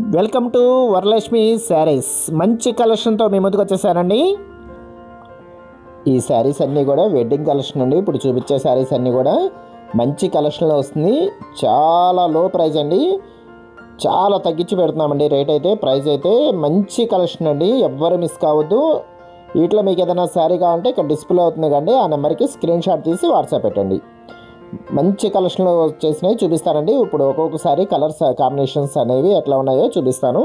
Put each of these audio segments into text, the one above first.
Welcome to Varalakshmi saris. మంచి కలెక్షన్తో మీ ముందుకు వచ్చేసానండి. ఈ శారీస్ అన్నీ కూడా వెడ్డింగ్ కలెక్షన్ అండి. ఇప్పుడు చూపించే శారీస్ అన్నీ కూడా మంచి కలెక్షన్లో వస్తుంది. చాలా లో ప్రైస్ అండి. చాలా తగ్గించి పెడుతున్నామండి. రేట్ అయితే ప్రైస్ అయితే మంచి కలెక్షన్ అండి. ఎవ్వరు మిస్ కావద్దు. వీటిలో మీకు ఏదైనా శారీ కావాలంటే ఇక్కడ డిస్ప్లే అవుతుంది కండి ఆ నెంబర్కి స్క్రీన్ షాట్ తీసి వాట్సాప్ పెట్టండి. మంచి కలెక్షన్లో వచ్చేసినవి చూపిస్తానండి. ఇప్పుడు ఒక్కొక్కసారి కలర్స్ కాంబినేషన్స్ uh, అనేవి ఎట్లా ఉన్నాయో చూపిస్తాను.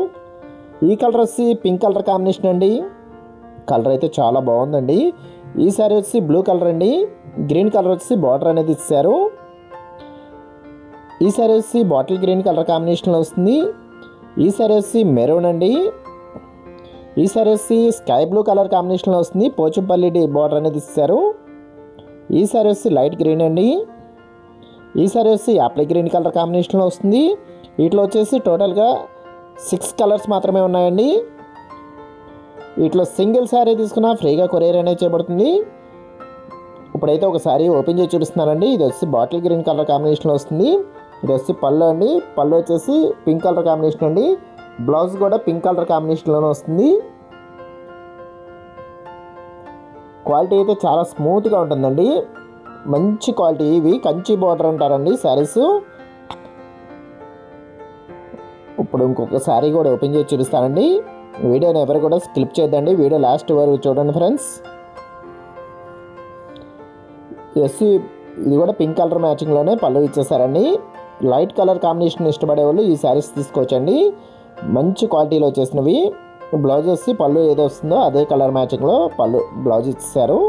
ఈ కలర్ వచ్చి పింక్ కలర్ కాంబినేషన్ అండి. కలర్ అయితే చాలా బాగుందండి. ఈ వచ్చి బ్లూ కలర్ అండి. గ్రీన్ కలర్ వచ్చి బార్డర్ అనేది ఇచ్చారు. ఈ వచ్చి బాటిల్ గ్రీన్ కలర్ కాంబినేషన్లో వస్తుంది. ఈ వచ్చి మెరూన్ అండి. ఈ వచ్చి స్కై బ్లూ కలర్ కాంబినేషన్లో వస్తుంది. పోచుపల్లి బార్డర్ అనేది ఇచ్చారు. ఈ వచ్చి లైట్ గ్రీన్ అండి. ఈ సారీ వచ్చి యాప్లీ గ్రీన్ కలర్ కాంబినేషన్లో వస్తుంది. వీటిలో వచ్చేసి టోటల్గా సిక్స్ కలర్స్ మాత్రమే ఉన్నాయండి. వీటిలో సింగిల్ శారీ తీసుకున్నా ఫ్రీగా కొరియర్ అనేది చేయబడుతుంది. ఇప్పుడైతే ఒక శారీ ఓపెన్ చేసి చూపిస్తున్నానండి. ఇది వచ్చి బాటిల్ గ్రీన్ కలర్ కాంబినేషన్లో వస్తుంది. ఇది వచ్చి పళ్ళు అండి. పళ్ళు వచ్చేసి పింక్ కలర్ కాంబినేషన్ అండి. బ్లౌజ్ కూడా పింక్ కలర్ కాంబినేషన్లోనే వస్తుంది. క్వాలిటీ అయితే చాలా స్మూత్గా ఉంటుందండి. మంచి క్వాలిటీ ఇవి. కంచి బార్డర్ అంటారండి శారీస్. ఇప్పుడు ఇంకొక శారీ కూడా ఓపెన్ చేసి చూపిస్తానండి. వీడియోని ఎవరు కూడా స్కిప్ చేద్దండి వీడియో లాస్ట్ వరకు చూడండి ఫ్రెండ్స్. ఎస్ ఇది కూడా పింక్ కలర్ మ్యాచింగ్లోనే పళ్ళు ఇచ్చేసారండి లైట్ కలర్ కాంబినేషన్ ఇష్టపడే వాళ్ళు ఈ శారీస్ తీసుకోవచ్చండి. మంచి క్వాలిటీలో వచ్చేసినవి. బ్లౌజ్ వచ్చి పళ్ళు ఏదో వస్తుందో అదే కలర్ మ్యాచింగ్లో పళ్ళు బ్లౌజ్ ఇచ్చేసారు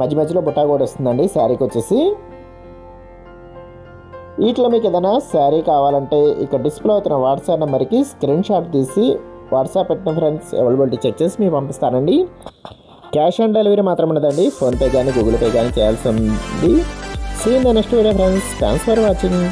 మధ్య మధ్యలో బుట్టా కూడా వస్తుందండి శారీకి వచ్చేసి. వీటిలో మీకు ఏదైనా శారీ కావాలంటే ఇక్కడ డిస్ప్లే అవుతున్న వాట్సాప్ నెంబర్కి స్క్రీన్ షాట్ తీసి వాట్సాప్ పెట్టిన ఫ్రెండ్స్ అవైలబిలిటీ చెక్ చేసి మీకు పంపిస్తానండి. క్యాష్ ఆన్ డెలివరీ మాత్రం ఉండదండి ఫోన్పే కానీ గూగుల్ పే కానీ చేయాల్సి ఉంది. Seen the next video friends. Thanks for watching.